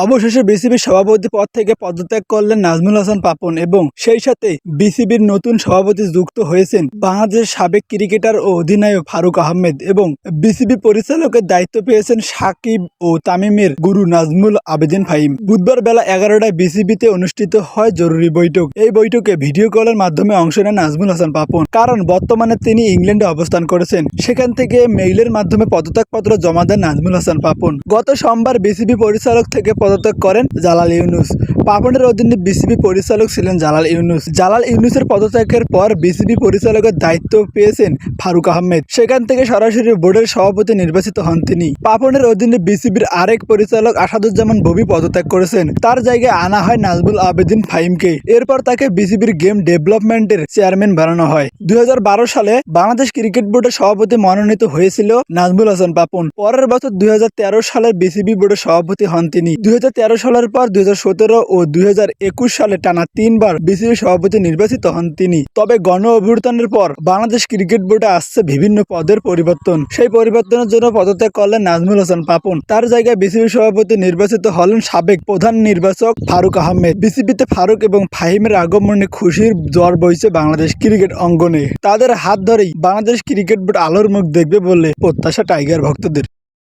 অবশেষে বিসিবির সভাপতি পদ থেকে পদত্যাগ করলেন নাজমুল হাসান পাপন এবং সেই সাথে বিসিবির নতুন সভাপতি যুক্ত হয়েছেন বাংলাদেশের সাবেক ক্রিকেটার ও অধিনায়ক ফারুক আহমেদ এবং বিসিবি পরিচালকের দায়িত্ব পেয়েছেন সাকিব ও তামিমের গুরু নাজমুল আবেদিন ফাহিম। বুধবার বেলা এগারোটায় বিসিবিতে অনুষ্ঠিত হয় জরুরি বৈঠক। এই বৈঠকে ভিডিও কলের মাধ্যমে অংশ নেন নাজমুল হাসান পাপন। কারণ বর্তমানে তিনি ইংল্যান্ডে অবস্থান করেছেন। সেখান থেকে মেইলের মাধ্যমে পদত্যাগপত্র জমা দেন নাজমুল হাসান পাপন। গত সোমবার বিসিবি পরিচালক থেকে পদত্যাগ করেন জালাল ইউনুস। পাপনের অধীনে বিসিবি পরিচালক ছিলেন জালাল ইউনুস। জালাল ইউনুসের পদত্যাগের পর বিসিবি পরিচালকের দায়িত্ব পেয়েছেন ফারুক আহমেদ। সেখান থেকে সরাসরি বোর্ডের সভাপতি নির্বাচিত হন তিনি। পাপনের অধীনে বিসিবির আরেক পরিচালক আসাদুজ্জামান ববি পদত্যাগ করেছেন। তার জায়গায় আনা হয় নাজবুল আবেদিন ফাহিমকে। এরপর তাকে বিসিবির গেম ডেভেলপমেন্টের চেয়ারম্যান বানানো হয়। দুই হাজার বারো সালে বাংলাদেশ ক্রিকেট বোর্ডের সভাপতি মনোনীত হয়েছিল নাজমুল হাসান পাপন। পরের বছর দুই সালের বিসিবি বোর্ডের সভাপতি হন তিনি। দুই সালের পর দু হাজার সতেরো ও দুই সালে টানা তিনবার বিসিবি সভাপতি নির্বাচিত হন তিনি। তবে গণ অভ্যুত্থানের পর বাংলাদেশ ক্রিকেট বোর্ডে আসছে বিভিন্ন পদের পরিবর্তন। সেই পরিবর্তনের জন্য পদত্যাগ করলেন নাজমুল হাসান পাপন। তার জায়গায় বিসিবি সভাপতি নির্বাচিত হলেন সাবেক প্রধান নির্বাচক ফারুক আহমেদ। বিসিবিতে ফারুক এবং ফাহিমের আগমনে খুশির জ্বর বইছে বাংলাদেশ ক্রিকেট অঙ্গনে। তাদের হাত ধরেই বাংলাদেশ ক্রিকেট বোর্ড আলোর মুখ দেখবে বলে প্রত্যাশা টাইগার ভক্তদের।